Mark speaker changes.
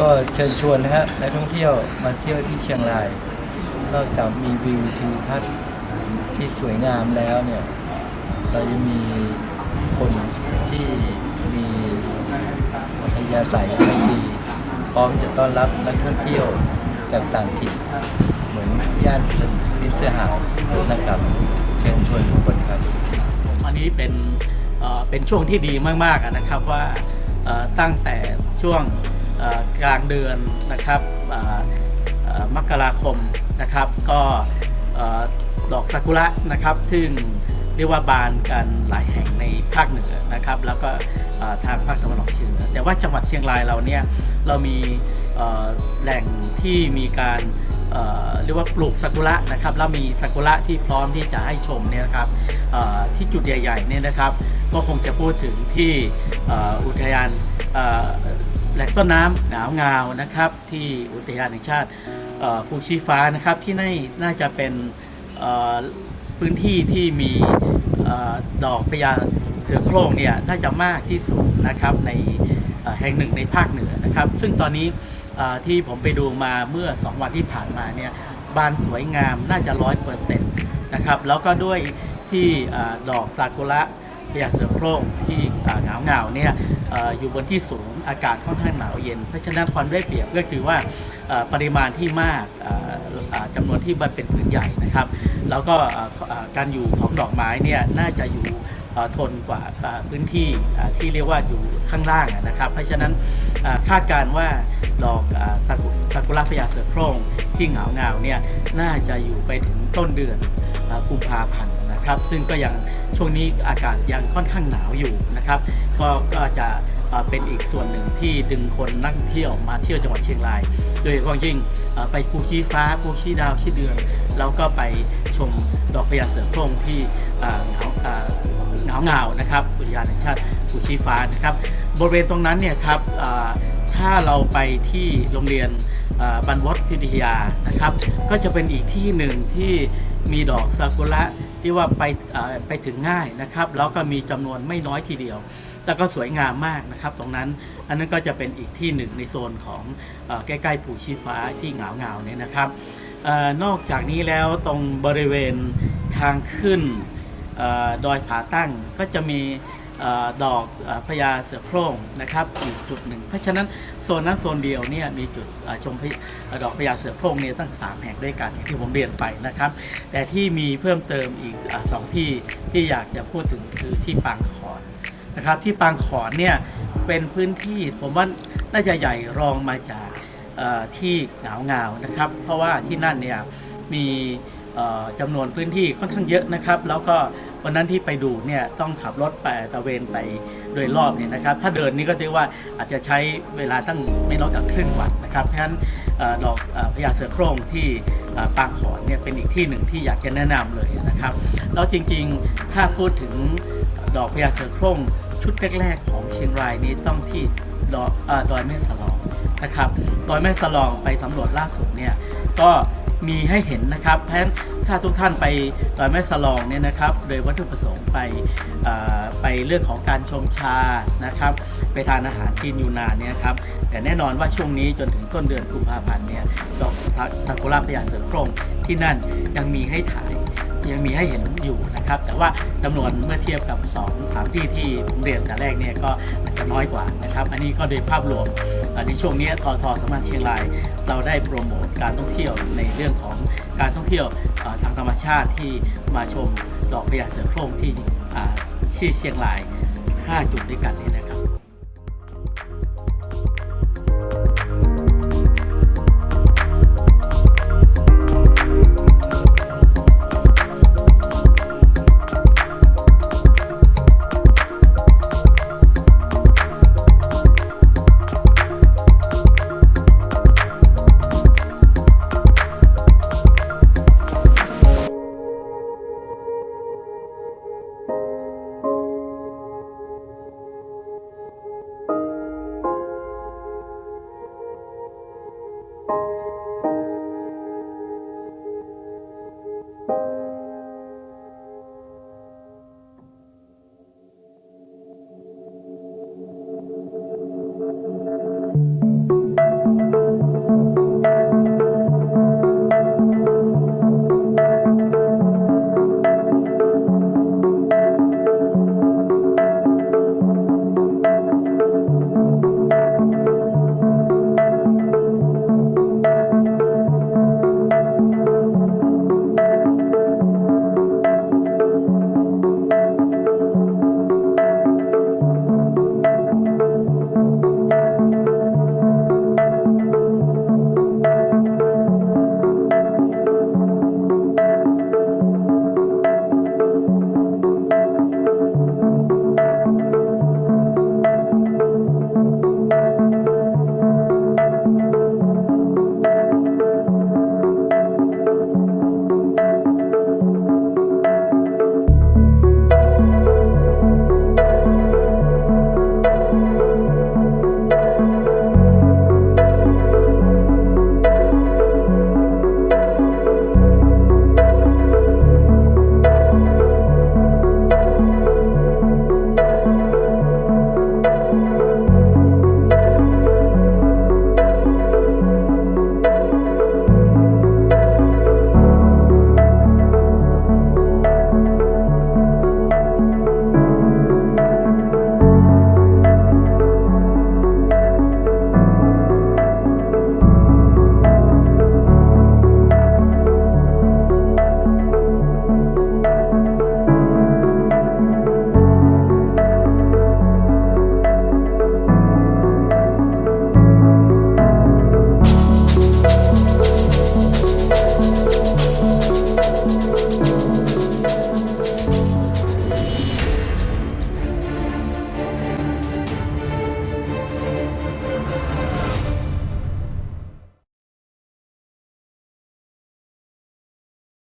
Speaker 1: ก็เชิญชวนนะฮะนักท่องเที่ยวมาเที่ยวที่เชียงราย นอกจากมีวิวทิวทัศน์ที่สวยงามแล้วเนี่ย เรายังมีคนที่มีอัธยาศัยไม่ดี พร้อมจะต้อนรับนักท่องเที่ยวจากต่างถิ่นเหมือนย่านพิเศษหาวนะครับเชิญชวนทุกคนครับ
Speaker 2: อันนี้เป็นเป็นช่วงที่ดีมากๆนะครับว่าตั้งแต่ช่วง กลางเดือนนะครับมกราคมนะครับก็ดอกซากุระนะครับซึ่งเรียกว่าบานกันหลายแห่งในภาคเหนือนะครับแล้วก็ทางภาคตะวันออกเฉียงเหนือแต่ว่าจังหวัดเชียงรายเราเนี่ยเรามีแหล่งที่มีการเเรียกว่าปลูกซากุระนะครับแล้วมีซากุระที่พร้อมที่จะให้ชมเนี่ยนะครับที่จุดใหญ่ๆเนี่ยนะครับ ก็คงจะพูดถึงที่อุทยาน แหล่งต้นน้ำหนาวงาวนะครับที่อุทยานแห่งชาติภูชีฟ้านะครับที่นี่น่าจะเป็นพื้นที่ที่มีอดอกพญาเสือโคร่งเนี่ยน่าจะมากที่สุดนะครับในแห่งหนึ่งในภาคเหนือนะครับ ซึ่งตอนนี้ที่ผมไปดูมาเมื่อ 2 วันที่ผ่านมาเนี่ยบานสวยงามน่าจะร้อยเปอร์เซ็นต์นะครับแล้วก็ด้วยที่อดอกซากุระ พญาเสือโคร่งที่หนาวเงาเนี่ยออยู่บนที่สูงอากาศค่อนข้างหนาวเย็น เพราะฉะนั้นความได้เปรียบก็คือว่าปริมาณที่มากเอ่ออ่าจำนวนที่มันเป็นพื้นใหญ่นะครับ แล้วก็การอยู่ของดอกไม้เนี่ยน่าจะอยู่ทนกว่าพื้นที่ที่เรียกว่าอยู่ข้างล่างนะครับ เพราะฉะนั้นคาดการว่าดอกซากุซากุระพญาเสือโคร่งที่เหงาเงาเนี่ยน่าจะอยู่ไปถึงต้นเดือนกุมภาพันธ์ นะครับซึ่งก็ยังช่วงนี้อากาศยังค่อนข้างหนาวอยู่นะครับก็ก็จะเป็นอีกส่วนหนึ่งที่ดึงคนนักท่งเที่ยวมาเที่ยวจังหวัดเชียงราย โดยเฉพาะยิ่งไปภูชีฟ้าภูชีดาวชีเดือนแล้วก็ไปชมดอกพญาเสือโคร่งที่เหงาอ่าเหงาเงานะครับอุทยานแห่งชาติภูชีฟ้านะครับบริเวณตรงนั้นเนี่ยครับถ้าเราไปที่โรงเรียนบรรพตพิทยานะครับ ก็จะเป็นอีกที่หนึ่งที่มีดอกซากุระ ที่ว่าไปไปถึงง่ายนะครับ แล้วก็มีจำนวนไม่น้อยทีเดียวแล้วก็สวยงามมากนะครับ ตรงนั้นอันนั้นก็จะเป็นอีกที่หนึ่งในโซนของอใกล้ๆภูชีฟ้าที่เหงาเงาๆเนี่ยนะครับอนอกจากนี้แล้วตรงบริเวณทางขึ้นอดอยผาตั้งก็จะมี เออดอกเออพญาเสือโคร่งนะครับอีกจุดหนึ่งเพราะฉะนั้นโซนนั้นโซนเดียวเนี่ยมีจุดเอ่อชมพญเอ่อดอกพญาเสือโคร่งเนี่ยตั้งสามแห่งด้วยกันอย่างที่ผมเรียนไปนะครับ แต่ที่มีเพิ่มเติมอีกอสองที่ที่อยากจะพูดถึงคือที่ปางขอนนะครับที่ปางขอนเนี่ยเป็นพื้นที่ผมว่าน่าจะใหญ่รองมาจากเอ่อที่เหงาเงาๆนะครับ เพราะว่าที่นั่นเนี่ยมี เอ่อจำนวนพื้นที่ค่อนข้างเยอะนะครับ แล้วก็ วันนั้นที่ไปดูเนี่ยต้องขับรถไปตะเวนไปโดยรอบเนี่ยนะครับ ถ้าเดินนี่ก็ถือว่าอาจจะใช้เวลาตั้งไม่น้อยกว่าครึ่งวันนะครับ เพราะฉะนั้นดอกพญาเสือโคร่งที่ปางขอนเนี่ยเป็นอีกที่หนึ่งที่อยากจะแนะนำเลยนะครับ แล้วจริงๆถ้าพูดถึงดอกพญาเสือโคร่งชุดแรกๆของเชียงรายนี้ต้องที่ดออดอยแม่สลองนะครับ ดอยแม่สลองไปสำรวจล่าสุดเนี่ยก็ มีให้เห็นนะครับเพราะฉะนั้นถ้าทุกท่านไปดอยแม่สลองเนี่ยนะครับ โดยวัตถุประสงค์ไปไปเรื่องของการชมชานะครับ ไปทานอาหารจีนยูนานเนี่ยครับแต่แน่นอนว่าช่วงนี้จนถึงต้นเดือนกุมภาพันธ์เนี่ยดอกซาซากุระพญาเสือโคร่งที่นั่นยังมีให้ถ่าย ยังมีให้เห็นอยู่นะครับ แต่ว่าจำนวนเมื่อเทียบกับ 2 3 ที่ที่ผมเรียนแต่แรกเนี่ยก็อาจจะน้อยกว่านะครับ อันนี้ก็โดยภาพรวมในช่วงนี้ทอทอสำนักเชียงราย เราได้โปรโมทการท่องเที่ยวในเรื่องของการท่องเที่ยวทางธรรมชาติที่มาชมดอกพญาเสือโคร่งที่อ่าที่เชียงราย 5 จุดด้วยกันนี่นะครับ